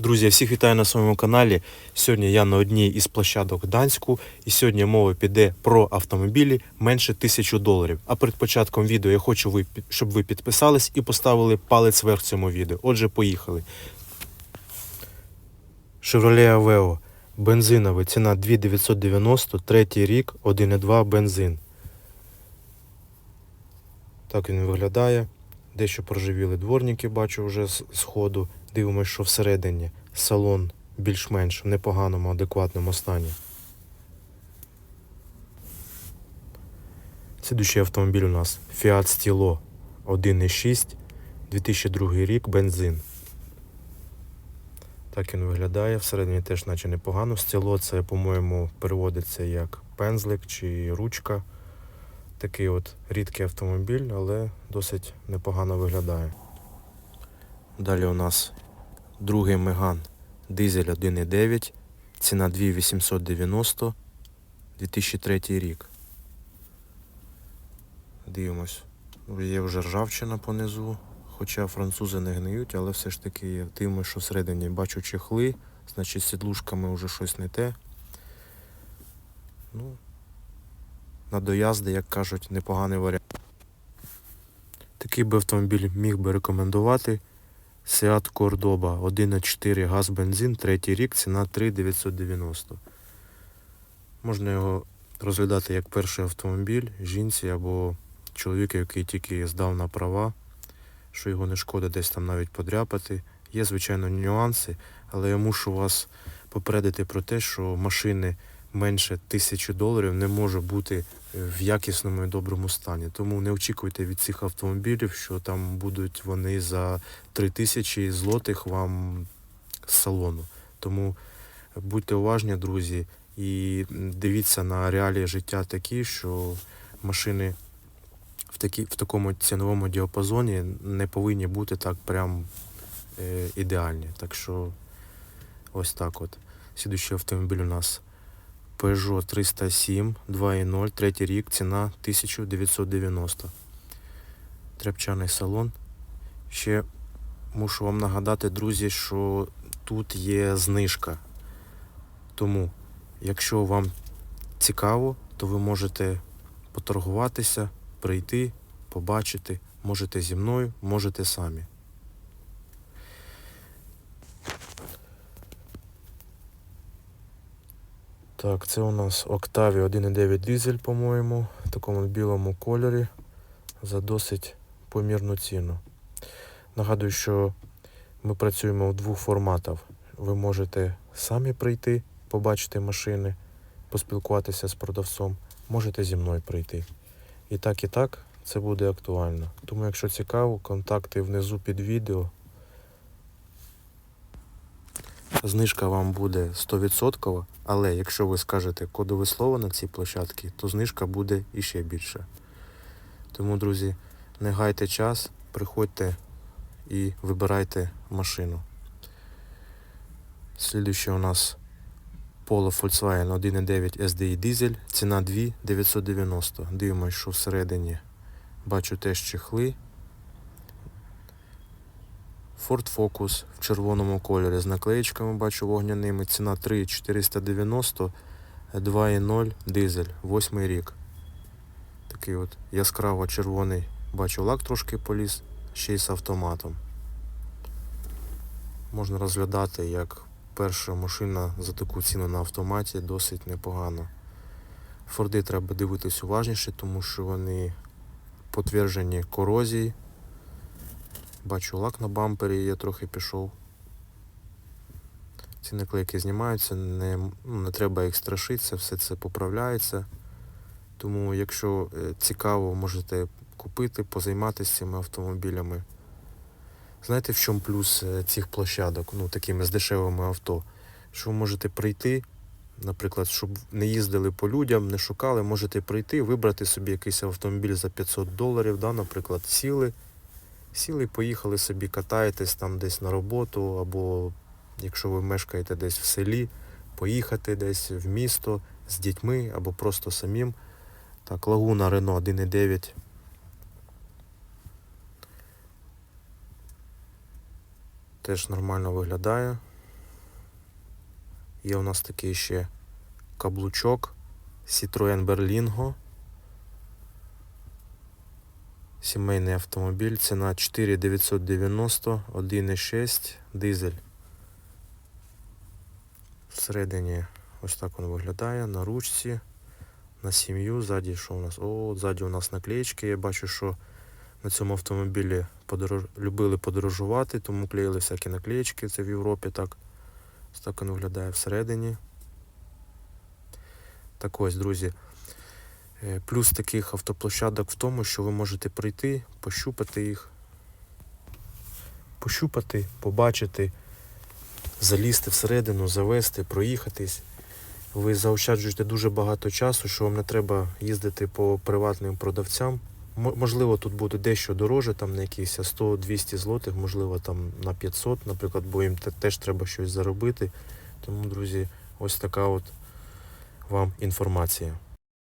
Друзі, всіх вітаю на своєму каналі. Сьогодні я на одній із площадок Гданську і сьогодні мова піде про автомобілі менше тисячу доларів. А перед початком відео я хочу, щоб ви підписались і поставили палець вверх цьому відео. Отже, поїхали. Chevrolet Aveo. Бензиновий. Ціна 2990, третій рік, 1,2 бензин. Так він виглядає. Дещо проживіли дворники, бачу вже з ходу. Дивимось, що всередині салон більш-менш в непоганому, адекватному стані. Слідуючий автомобіль у нас Fiat Stilo 1.6, 2002 рік, бензин. Так він виглядає, всередині теж наче непогано. Стіло це, по-моєму, переводиться як пензлик чи ручка. Такий от рідкий автомобіль, але досить непогано виглядає. Далі у нас другий Меган дизель 1.9, ціна 2890, 2003 рік. Дивимось. Є вже ржавчина понизу, хоча французи не гниють, але все ж таки. Дивимось, що всередині бачу чехли, значить сідлушками вже щось не те. Ну, на доязди, як кажуть, непоганий варіант. Такий би автомобіль міг би рекомендувати. Seat Cordoba 1.4 газ бензин, третій рік, ціна 3,990. Можна його розглядати як перший автомобіль жінці або чоловіку, який тільки здав на права, що його не шкода десь там навіть подряпати. Є, звичайно, нюанси, але я мушу вас попередити про те, що машини менше тисячі доларів не може бути в якісному і доброму стані. Тому не очікуйте від цих автомобілів, що там будуть вони за 3 тисячі злотих вам з салону. Тому будьте уважні, друзі, і дивіться на реалії життя такі, що машини в, такі, в такому ціновому діапазоні не повинні бути так прям е, ідеальні. Так що ось так от. Слідуючий автомобіль у нас Peugeot 307 2.0, третій рік, ціна 1990. Тряпчаний салон. Ще мушу вам нагадати, друзі, що тут є знижка. Тому, якщо вам цікаво, то ви можете поторгуватися, прийти, побачити. Можете зі мною, можете самі. Так, це у нас Octavia 1.9 дизель, по-моєму, в такому білому кольорі за досить помірну ціну. Нагадую, що ми працюємо в двох форматах. Ви можете самі прийти, побачити машини, поспілкуватися з продавцом, можете зі мною прийти. І так, і так це буде актуально. Тому, якщо цікаво, контакти внизу під відео. Знижка вам буде 100%, але якщо ви скажете кодове слово на цій площадці, то знижка буде іще більше. Тому, друзі, не гайте час, приходьте і вибирайте машину. Слідуючий у нас Polo Volkswagen 1.9 SDI дизель, ціна 2 990. Дивимось, що всередині бачу теж чехли. Ford Focus в червоному кольорі з наклеєчками бачу вогняними. Ціна 3 490, 2.0 дизель, 8 рік. Такий от яскраво червоний. Бачу лак трошки поліз, ще й з автоматом. Можна розглядати як перша машина за таку ціну на автоматі досить непогано. Форди треба дивитись уважніше, тому що вони підтверджені корозії. Бачу лак на бампері, я трохи пішов. Ці наклейки знімаються, не, ну, не треба їх страшитися, все це поправляється. Тому, якщо е, цікаво, можете купити, позайматися цими автомобілями. Знаєте, в чому плюс е, цих площадок, ну такими з дешевими авто? Що ви можете прийти, наприклад, щоб не їздили по людям, не шукали, можете прийти, вибрати собі якийсь автомобіль за 500 доларів, да, наприклад, сіли. Сіли, поїхали собі, катаєтесь там десь на роботу, або якщо ви мешкаєте десь в селі, поїхати десь в місто з дітьми або просто самим. Так, Лагуна Рено 1.9. Теж нормально виглядає. Є у нас такий ще каблучок Citroen Berlingo. Сімейний автомобіль, ціна 4990, 1,6 дизель. Всередині ось так він виглядає на ручці, на сім'ю. Ззаді що у нас? О, ззаді у нас наклеєчки. Я бачу, що на цьому автомобілі подорож... любили подорожувати, тому клеїли всякі наклеєчки. Це в Європі так. Ось так він виглядає всередині. Так ось, друзі. Е, Плюс таких автоплощадок в тому, що ви можете прийти, пощупати їх, пощупати, побачити, залізти всередину, завести, проїхатись. Ви заощаджуєте дуже багато часу, що вам не треба їздити по приватним продавцям. Можливо, тут буде дещо дороже, там на якісь 100-200 злотих, можливо, там на 500, наприклад, бо їм теж треба щось заробити. Тому, друзі, ось така от вам інформація.